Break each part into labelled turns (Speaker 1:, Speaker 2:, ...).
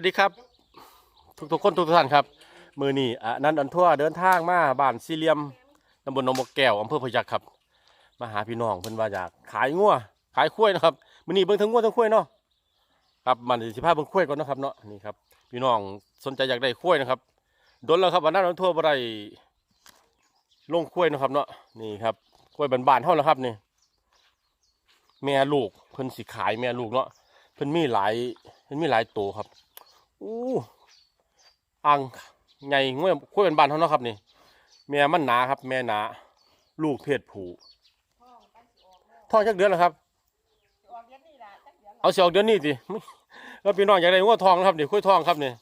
Speaker 1: วัสดีครับทุกทุกคนทุกท่านครับ มือนี่อะนันต์อันทั่วเดินทางมาบ้านสี่เหลี่ยมตำบลหนองบกแก้วอำเภอพยัคฆ์ครับ มาหาพี่น้องเพิ่นว่าอยากขายงัวขายข้วยนะครับมือนี่เบิ่งทั้งงัวทั้งข้วยเนาะครับมันสิพาเบิ่งข้วยก่อนนะครับเนาะนี่ครับพี่น้องสนใจอยากได้ข้วยนะครับโดนแล้วครับวันนั้นอันทั่วบ่ได้ลงข้วยนะครับเนาะนี่ครับข้วยบานๆเท่าแล้วครับนี่แม่ลูกเพิ่นสิขายแม่ลูกเนาะเพิ่นมีหลายเพิ่นมีหลายตัวครับ อู้อ่างใหญ่งวยคุยเป็นบานเท่านั้นครับนี่แม่มันหนาครับ แม่หนา ลูกเพศผู้ท้องจักเดือนแล้วครับ เอาเสียออกเดือนนี้สิแล้วพี่น้องอยากได้งัวทองนะครับนี่คุยทองครับนี่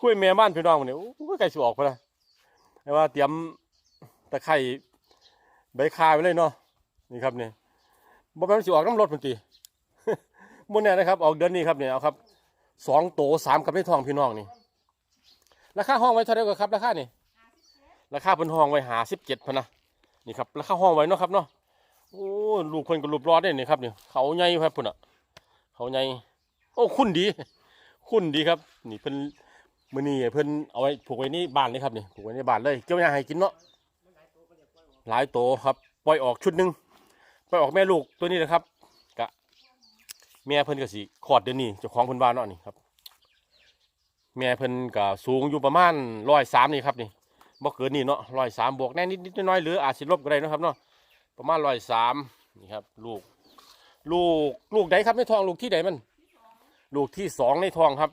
Speaker 1: คุยแม่บ้านพี่น้องนี่อู้ไก่สิออกไปละแต่ว่าเตรียมตะไคร้ใบคาไว้เลยเนาะนี่ครับนี่บ่แม่นสิออกน้ำรถมันติบ่แน่นะครับ ออกเดือนนี้ครับนี่เอาครับ สองโตสามกับในทองพี่น้องนี่ราคาห้องไว้เท่าไหร่ก็ครับราคานี่ราคาเป็นห้องไว้หาสิบเจ็ดพนนะนี่ครับราคาห้องไว้เนาะครับเนาะโอ้ลูกคนก็รูปรอดได้นี่ครับนี่เขาใหญ่ครับพุ่นอะเขาใหญ่โอ้คุณดี คุณดีครับ นี่เพิ่นมือนี้เพิ่นเอาไว้ผูกไว้นี่บ้านเลยครับนี่ผูกไว้ในบ้านเลยเกี่ยวหญ้าให้กินเนาะหลายโตครับ ปล่อยออกชุดหนึ่งปล่อยออกแม่ลูกตัวนี้นะครับ แม่เพิ่นก็สิคลอดเดือนนี้เจ้าของเพิ่นว่าเนาะนี่ครับ แม่เพิ่นก็สูงอยู่ประมาณร้อยสามนี่ครับนี่บ่เกินนี่เนาะร้อยสามบวกแน่นิดนิดน้อยหรืออาจสิลบก็ได้นะครับเนาะประมาณร้อยสามนี่ครับ ลูก ลูกลูกใดครับในท้องลูกที่ใดมัน ลูกที่สองในท้องครับ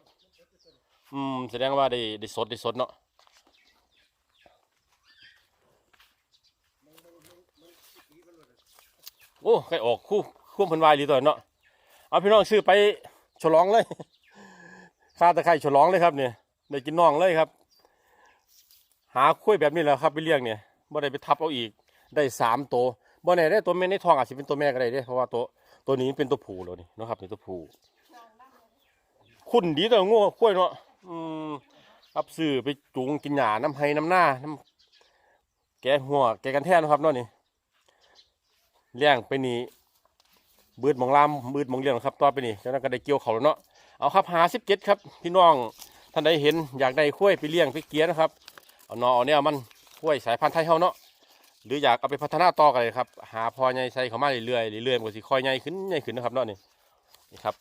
Speaker 1: อืมแสดงว่าได้ได้สดได้สดเนาะโอ้ใครออกคู่คู่เพิ่นวายดีตัวเนาะ เอาพี่น้องซื้อไปฉลองเลยข้าตะไคร่ฉลองเลยครับเนี่ยได้กินน่องเลยครับ หาคุ้ยแบบนี้แหล้วครับ ไปเลี้ยงเนี่ยบ่ได้ไปทับเอาอีก ได้สามตัวบ่แน่ได้ตัวแม่ในท้องอาจจะเป็นตัวแม่ก็ได้เด้เพราะว่าตัวตัวนี้เป็นตัวผู้แล้วนี่นะครับนี่ตัวผู้คุณดีแตัวงูคุ้ยเนาะอืมรับซื้อไปจูงกินหญ้าน้ำไห้น้ำหน้าน้ำแกหัวแกกันแท้นะครับเนาะนี่เลี้ยงไปนี่ บืดหมองลามบืดหมองเลี้ยงครับต่อไปนี่จานั้นก็ได้เกี่ยวเขาแล้วเนาะเอาครับหาสิบเจ็ดครับพี่น้องท่านใดเห็นอยากได้ข้วยไปเลี้ยงไปเกี้ยนะครับเอานอเอาเนี่ยมันข้วยสายพันธุ์ไทยเฮาเนาะหรืออยากเอาไปพัฒนาต่อกันเลยครับหาพอใหญ่ใส่เข้ามาเรื่อยๆเรื่อยๆมันก็สิค่อยใหญ่ขึ้นใหญ่ขึ้นนะครับเนาะนี่นี่ครับ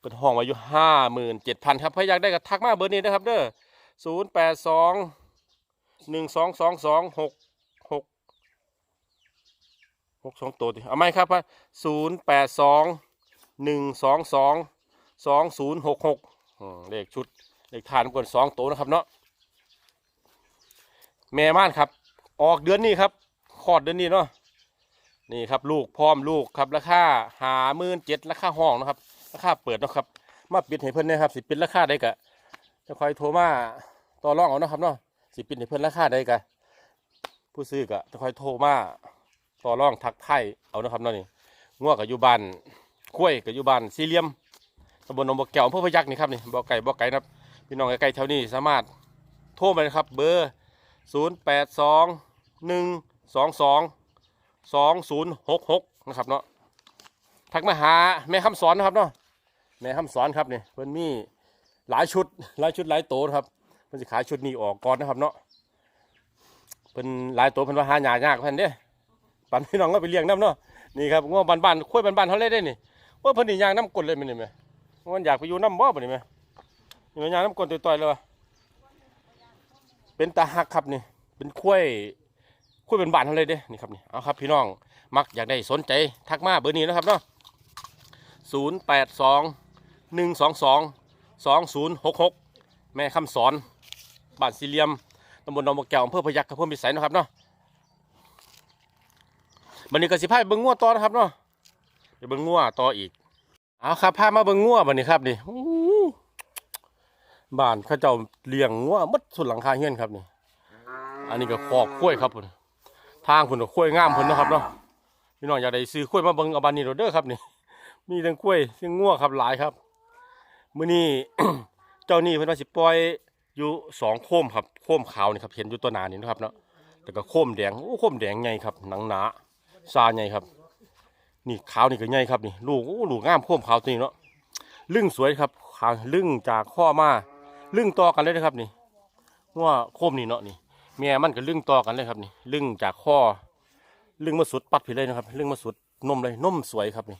Speaker 1: เป็นห้องมาอยู่ห้าหมื่นเจ็ดพันครับใครอยากได้ก็ทักมาเบอร์นี้นะครับเด้อศูนย์แปดสองหนึ่งสองสองสองหก หกสองตัวดิเอาไหมครับศูนย์แปดสองหนึ่งสองสองสองศูนย์หกหกเลขชุดเลขฐานกวนสองตัวนะครับเนาะแม่ม่านครับ ออกเดือนนี้ครับคลอดเดือนนี้เนาะนี่ครับลูกพร้อมลูกครับราคาหาหมื่นเจ็ดราคาห้องนะครับราคาเปิดนะครับ มาปิดให้เพิ่อนนะครับสิปิดราคาได้กะจะคอยโทรมาต่อรองเอาเนาะครับเนาะสิปิดให้เพิ่อนราคาได้กะผู้ซื้อกะจะคอยโทรมา ต่อรองทักไทยเอานะครับเนาะนี่ง่วกับยูบานคุ้ยกับยูบานสี่เหลี่ยมตำบลหนองบัวแก้วอำเภอพยัคฆ์นี่ครับนี่บ่อไก่บ่อไก่นะครับพี่น้องใกล้ๆแถวนี้สามารถโทรไปนะครับ เบอร์ศูนย์แปดสองหนึ่งสองสองสองศูนย์หกหกนะครับเนาะทักมาหาแม่คำสอนนะครับเนาะแม่คำสอนครับนี่เพิ่นมีหลายชุดหลายชุดหลายโตนครับเพิ่นสิขายชุดนี้ออกก่อนนะครับเนาะเพิ่นหลายโตเพิ่นว่าหาหยายากเพิ่นเด้ ปันพี่น้องก็ไปเลี้ยงน้ำเนาะนี่ครับง้อบ้านๆคุยบ้านๆเขาเลยได้นี่ว่าเพิ่นนี่ยางน้ำกลนเลยมันนี่แม่มันอยากไปอยู่น้ำบ่บ่นี่แม่นี่มันยางน้ำกลนต่อยๆเลยวะเป็นตาหักครับนี่เป็นคุยคุยเป็นบ้านเขาเลยเด้นี่ครับนี่เอาครับพี่น้องมักอยากได้สนใจทักมาเบอร์นี้นะครับเนาะศูนย์แปดสองหนึ่งสองสองสองศูนย์หกหกแม่คำสอนบ้านสี่เหลี่ยมตำบลหนองบัวแก้วอำเภอพยัคฆ์อำเภอพิสัยนะครับเนาะ บันนี้ก็สิพาไปเบิ่งงัวต่อนะครับเนาะไปเบิ่งงัวต่ออีก เอาครับพามาเบิ่งงัวบันนี้ครับนี่บ้านเขาเจ้าเลี้ยงงัวมัดสุดหลังคาเฮียนครับนี่อันนี้ก็คอกกล้วยครับพุ่นทางพุ่นก็กล้วยงามพุ่นะครับเนาะพี่น้องอยากได้ซื้อกล้วยมาเบิ่งเอาบ้านนี้เราเด้อครับนี่ มีทั้งกล้วยทั้งงัวครับหลายครับมื้อนี้เจ้านี่เพิ่นว่าสิปล่อยอยู่สองโคมครับโคมขาวนี่ครับเห็นอยู่ตัวหนานี่นะครับเนาะแต่ก็โคมแดงโอ้โคมแดงใหญ่ครับหนังหนา ซาใหญ่ครับ นี่ขาวนี่ก็ใหญ่ครับนี่ลูกโอ้ลูกงามโคมขาวตัวนี้เนาะลึ่งสวยครับขาลึงจากข้อมาลึงต่อกันเลยนะครับนี่งัวโคมนี่เนาะนี่แม่มันก็ลึงต่อกันเลยครับนี่ลึงจากข้อลึงมาสุดปัดผิดเลยนะครับลึงมาสุดนมเลยนมสวยครับนี่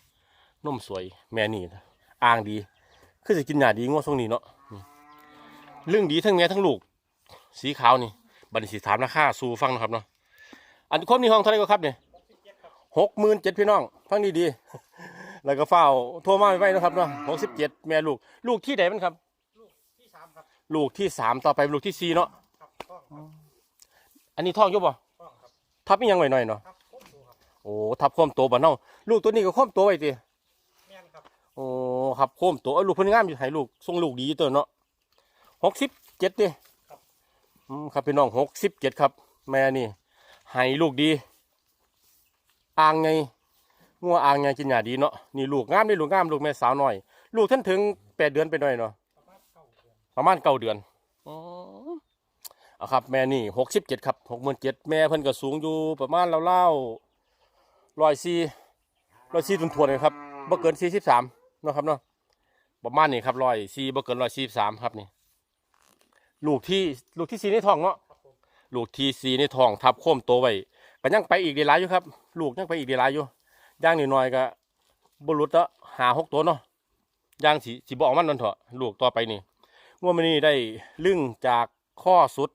Speaker 1: นมสวยแม่นี่อ่างดีคือจะกินหยาดีงัวทรงนี้เนาะนี่ลึงดีทั้งแม่ทั้งลูก สีขาวนี่บันสีถามราคาสู่ฟังนะครับเนาะอันคมนี่ห้องเท่าไหรก็ครับเนี่ย หกหมื่นเจ็ดพี่น้องฟังดีๆแล้วก็เฝ้าโทรมาไว้นะครับเนาะหกสิบเจ็ดแม่ลูก ลูกที่ไหนมันครับ
Speaker 2: ที่สามครับ
Speaker 1: ลูกที่สามต่อไปลูกที่สี่เนาะ
Speaker 2: ครับท้องครับ
Speaker 1: อันนี้ท้องอยุบบ่
Speaker 2: ท้องครับ
Speaker 1: ทับอีหยังไว้หน่อยเนาะ
Speaker 2: ครับคมดูครับ
Speaker 1: โอ้ทับโคมโตบ่เนาะลูกตัวนี้ก็โคมโตไว้ติ
Speaker 2: แม่นครับ
Speaker 1: โอ้ครับโคมโตเอ้ยลูกเพิ่นงามอยู่ให้ลูกทรงลูกดีตัวเนาะหกสิบเจ็ดติอืมครับพี่น้องหกสิบเจ็ดครับ แม่นี่ให้ลูกดี อ่างไงงัวอ่างไงกินหยาดีเนาะนี่ลูกงามนี่ลูกงามลูกแม่สาวหน้อย ลูกท่านถึงแปดเดือนไปหน่อยเนาะประมาณเก้าเดือนอ๋อเอาครับแม่นี่หกสิบเจ็ดครับหกหมื่นเจ็ดแม่เพิ่นก็สูงอยู่ประมาณเล่าๆร้อยสี่ร้อยสี่ทุนทวนเลยครับบ่เกินสี่สิบสามเนาะครับเนาะประมาณนี้ครับร้อยสี่บ่เกินร้อยสี่สามครับนี่ลูกที่ลูกที่สี่ในท้องเนาะลูกที่สี่ในท้องทับโค้มโตไว้ ก็ยังไปอีกดีหลายอยู่ครับ ลูกยังไปอีกดีหลายอยู่ย่างนิดหน่อยๆก็บุรุษละหาหกตัวเนาะย่างสีสีบออกมันนั่นเถอะลูกต่อไปนี่งวดมันนี่ได้ลึงจากข้อสุด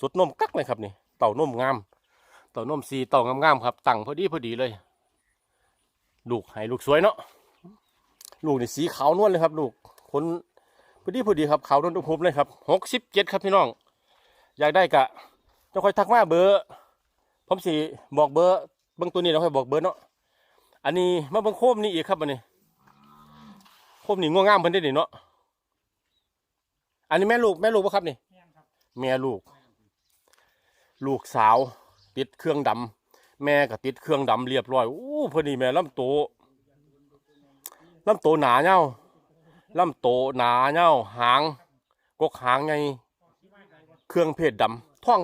Speaker 1: สุดนมกักเลยครับนี่เต่านมงามเต่านมสีเต่างามๆครับตั้งพอดีพอดีเลย ลูกให้ลูกสวยเนาะลูกนี่สีขาวนวลเลยครับ ลูกขนพอดีพอดีครับขาวนวลทุกภูมิเลยครับหกสิบเจ็ดครับพี่น้อง อยากได้กะจะคอยทักมาเบอร์ ผมสีบอกเบอร์บางตัวนี้เราค่อยบอกเบอร์เนาะอันนี้มาเบางโคมนี่อีกครับอันนี้โคมนี่ง่วงงามเพิ่นได้นี่เนาะอันนี้แม่ลูกแม่ลูกปะครับนี่
Speaker 2: แม่
Speaker 1: ลูก ลูกสาว ติดเครื่องดำแม่ก็ติดเครื่องดำเรียบร้อยโอ้พอดีแม่ลำโตลำโตหนาเงาลำโตหนาเงาหางกกหางไง
Speaker 2: ที่ไว้ไหน
Speaker 1: เครื่องเพศดำท้อง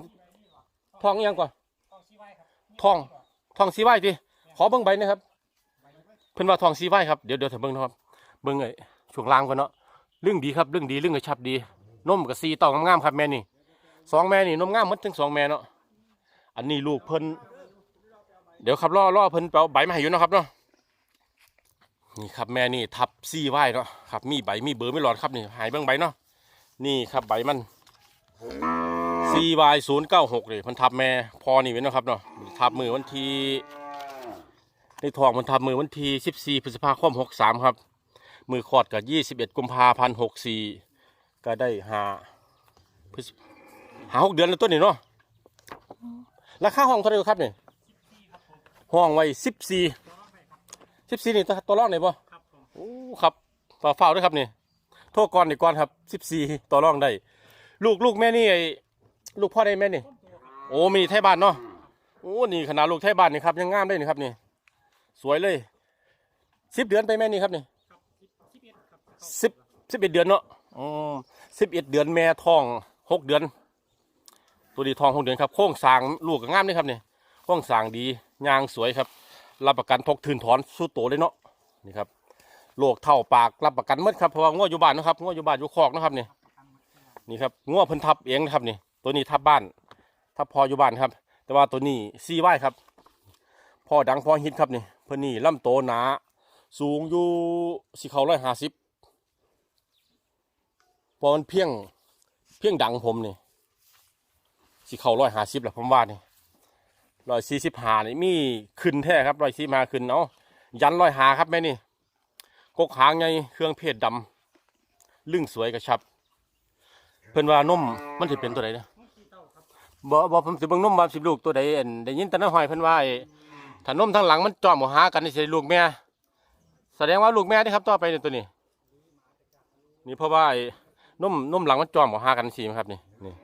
Speaker 1: ท้องยังก่อน
Speaker 2: ทองท
Speaker 1: องสีไว้ทีขอเบิ้งใบนะครับ เพิ่นว่าทองสีไว้ครับเดี๋ยวเดี๋ยวเถอะเบิ้งนะครับ เบิ้งไอ้ช่วงล่างก่อนเนาะเรื่องดีครับเรื่องดีเรื่องกระชับดีนมกับสีต่างามๆครับแม่นี่สองแม่นี่นมงามหมดทั้งสองแม่เนาะอันนี้ลูกเพิ่นเดี๋ยวครับล่อล่อเพิ่นไปเอาใบมาให้อยู่นะครับเนาะนี่ครับแม่นี่ทับซี่ไว้เนาะครับมีใบมีเบอร์ไม่หลอดครับนี่หายเบื้องใบเนาะนี่ครับใบมัน CY ศูนย์เก้าหกเลยมันทับแม่พอนี่ไว้เนาะครับเนาะทับมือวันที่ในทองมันทับมือวันที่สิบสี่พฤษภาคมหกสามครับ มือคลอดกับยี่สิบเอ็ดกุมภาพันธ์หกสี่ก็ได้หาพฤษหาหกเดือนแล้วต้นนี่เนาะราคาห้องเท่าไหร่ครับเนี่ย
Speaker 2: ที่ครับผม
Speaker 1: ห้องไว้สิบสี่
Speaker 2: ตัวน้องไปครับ
Speaker 1: สิบสี่นี่ตัวรองไหนบ่
Speaker 2: ครับผม
Speaker 1: โอ้ครับฝาเฝ้าด้วยครับนี่โทษก่อนนี่ก่อนครับสิบสี่ต่อรองได้ ลูกลูกแม่นี่ไอ้ ลูกพ่อได้แม่นี่ โอ้มีไทยบ้านเนาะโอ้นี่ขนาดลูกไทยบ้านนี่ครับยังงามเลยนี่ครับนี่ สวยเลยสิบเดือนไปแม่นี่ครับนี่
Speaker 2: สิบสิบเอ็ด
Speaker 1: เดือนเนาะอืมสิบเอ็ดเดือนแม่ท้องหกเดือน ตัวดีทองหกเดือนครับโค้งสางลูกก็งามนี่ครับนี่โค้งสางดียางสวยครับ รับประกันทกทืนถอนสู้โตเลยเนาะนี่ครับโลกเท่าปากรับประกันหมดครับเพราะว่าง้ออยู่บ้านนะครับง้ออยู่บ้านอยู่คอกนะครับนี่นี่ครับง้อพิ่นทับเองนะครับนี่ ตัวนี้ทับบ้านทับพออยู่บ้านครับ แต่ว่าตัวนี้ซีไว้ครับ พอดังพอฮิตครับนี่เพิ่นนี่ลำโตหนา สูงอยู่สิเขาร้อยห้าสิบพอมันเพียงเพียงดังผมนี่สิเขาร้อยห้าสิบแหละผมว่านี่ร้อยสี่สิบหานี่มีขึ้นแท้ครับร้อยสี่มาขึ้นเอายันร้อยหาครับแม่นี่กกหางไงเครื่องเพศดำลึ่งสวยกระชับ เพิ่นว่านมมันสิเป็นตัวใดเนี่ย
Speaker 2: น้องขี้เต้าครับ
Speaker 1: บ่บ่ผมสิเบิ่งนมว่าสิลูกตัวใดอันได้ยินแต่น้าหอยเพิ่นว่าไอ้ถ้านมทั้งหลังมันจอมบ่หากันนี่สิได้ลูกแม่ แสดงว่าลูกแม่นี่ครับต่อไปเนี่ยตัวนี้ นี่เพราะว่าไอ้นมนมหลังมันจอมบ่หากันสิครับนี่นี่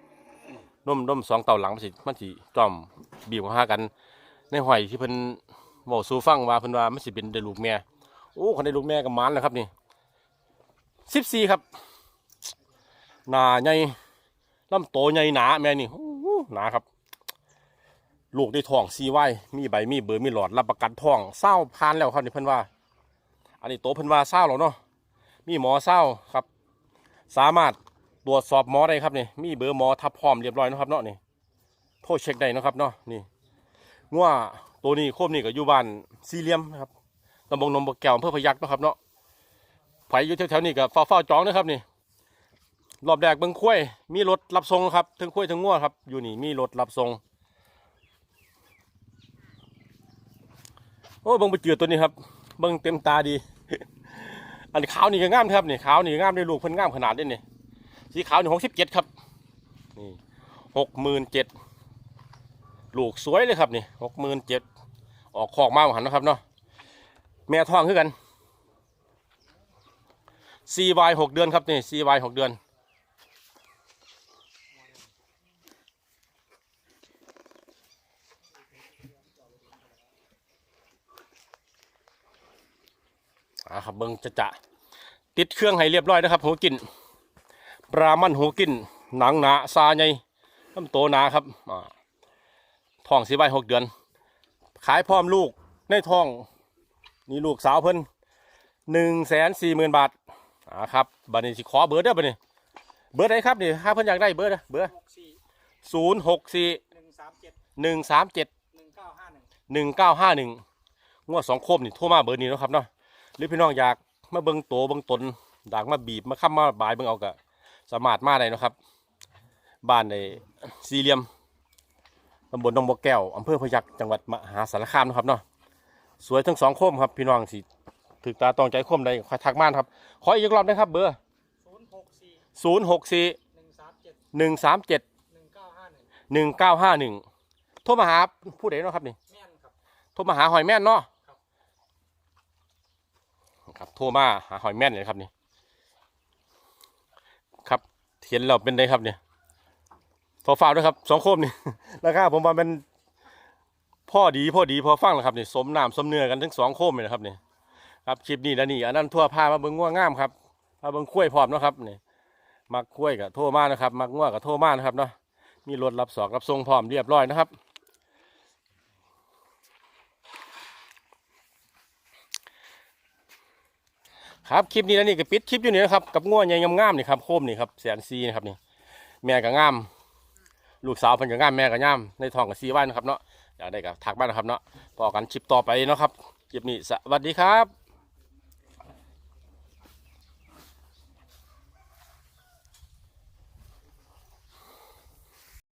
Speaker 1: นมนมสองเต่าหลังมันสิมันสิจอมบีบบ่หากัน ในหอยที่เพิ่นเว้าสู่ฟังว่าเพิ่นว่ามันสิเป็นได้ลูกแม่ โอ้คันได้ลูกแม่ก็หมานแล้วครับนี่14ครับ หนาใหญ่ลำโตใหญ่หนาแม่นี่หนาครับ ลูกได้ท้องซีไว้มีใบมีเบอร์มีหลอดรับประกันท้องเศร้าพานแล้วครับนี่เพิ่นว่า อันนี้โตเพิ่นว่าเศร้าแล้วเนาะมีหมอเศร้าครับ สามารถตรวจสอบหมอได้ครับนี่มีเบอร์หมอทับพร้อมเรียบร้อยนะครับเนาะนี่โทรเช็คได้นะครับเนาะนี่งัวตัวนี้โคมนี่ก็อยู่บ้านสี่เหลี่ยมครับตำบลนมบกแก้วอำเภอพยัคฆ์นะครับเนาะไผอยู่แถวๆนี้ก็เฝ้าเฝ้าๆจองนะครับนี่ รอบแรกเบิ่งคุ้ยมีรถรับส่งครับทั้งคุ้ยทั้งงัวครับ อยู่นี่มีรถรับส่งโอ้เบิ่งไปเจือตัวนี้ครับเบิ่งเต็มตาดี อันขาวนี่ก็งามครับนี่ขาวนี่งามได้ลูกเพิ่นงามขนาดนี้นี่สีขาวนี่หกสิบเจ็ดครับนี่หกหมื่นเจ็ดลูกสวยเลยครับนี่หกหมื่นเจ็ดออกคอกมาหันนะครับเนาะแม่ท้องคือกัน CY หกเดือนครับนี่ CY หกเดือน อ่าครับเบิ้งจะจะติดเครื่องให้เรียบร้อยนะครับหูกินปลามันหูกินหนังหนาซาใหญ่ลำโตหนาครับอ่าท้องสีใบหกเดือน ขายพร้อมลูกในท้องนี่ลูกสาวเพิ่นหนึ่งแสนสี่หมื่นบาทอ่าครับบัดนี้สิขอเบอร์ได้อบัดนี้เบอร์ใดครับนี่ถ้าเพิ่นอยากได้เบอร์เด้อเบอร์
Speaker 2: หกสี่
Speaker 1: ศูนย์หกสี่
Speaker 2: หนึ่งสามเจ็ด
Speaker 1: หนึ่งสามเจ็ด
Speaker 2: หนึ่งเก้าห้าหนึ่ง
Speaker 1: หนึ่งเก้าห้าหนึ่งงวดสองโคมนี่โทรมาเบอร์นี้นะครับเนาะ หรือพี่น้องอยากมาเบิ้งโตเบิ้งตนอยากมาบีบมาค้ำมาบายเบิ้งเอากะสามารถมาได้เนาะครับ บ้านในสี่เหลี่ยมตำบลหนองบัวแก้วอำเภอพยัคฆ์จังหวัดมหาสารคามเนาะครับเนาะสวยทั้งสองโคมครับพี่น้องสิถึกตาตองใจโคมใดคอยทักมานครับ ขออีกรอบนะครับ เบอร์
Speaker 2: ศูนย์หกสี่
Speaker 1: ศูนย์หกสี่
Speaker 2: หนึ่งสามเจ็ด
Speaker 1: หนึ่งสามเจ็ด
Speaker 2: หนึ่งเก้าห้าหนึ่ง
Speaker 1: หนึ่งเก้าห้าหนึ่งโทรมาหาผู้ใดเนาะครับนี่
Speaker 2: แม่นครับ
Speaker 1: โทรมาหาหอยแม่นเนาะ
Speaker 2: ครับ
Speaker 1: โทรมาหาหอยแม่นเลยครับนี่ครับเห็นเราเป็นไงครับเนี่ยพอฟ้าวด้วยครับสองโคมนี่ราคาผมว่ามันพ่อดีพ่อดีพอฟังแล้วครับนี่สมน้ำสมเนื้อกันทั้งสองโคมเลยนะครับนี่ครับคลิปนี้นะนี่อันนั้นทั่วพามาเบิ้งง่วงงามครับพาเบิ้งคุ้ยพร้อมนะครับนี่มักคุ้ยกับโทรมานะครับ มักง่วงกับโทรมานะครับเนาะมีรถรับสอกรับส่งพร้อมเรียบร้อยนะครับ ครับคลิปนี้นะนี่ก็ปิดคลิปอยู่นี่นะครับกับง่วใหญ่งามๆนี่ครับโคมนี่ครับแสนซีนะครับนี่แม่ก็งามลูกสาวเพิ่นก็งามแม่ก็งามในท้องก็ซีไว้นะครับเนาะอยากได้ก็ทักบ้านะครับเนาะพอกันคลิปต่อไปเนาะครับคลิปนี้สวัสดีครับ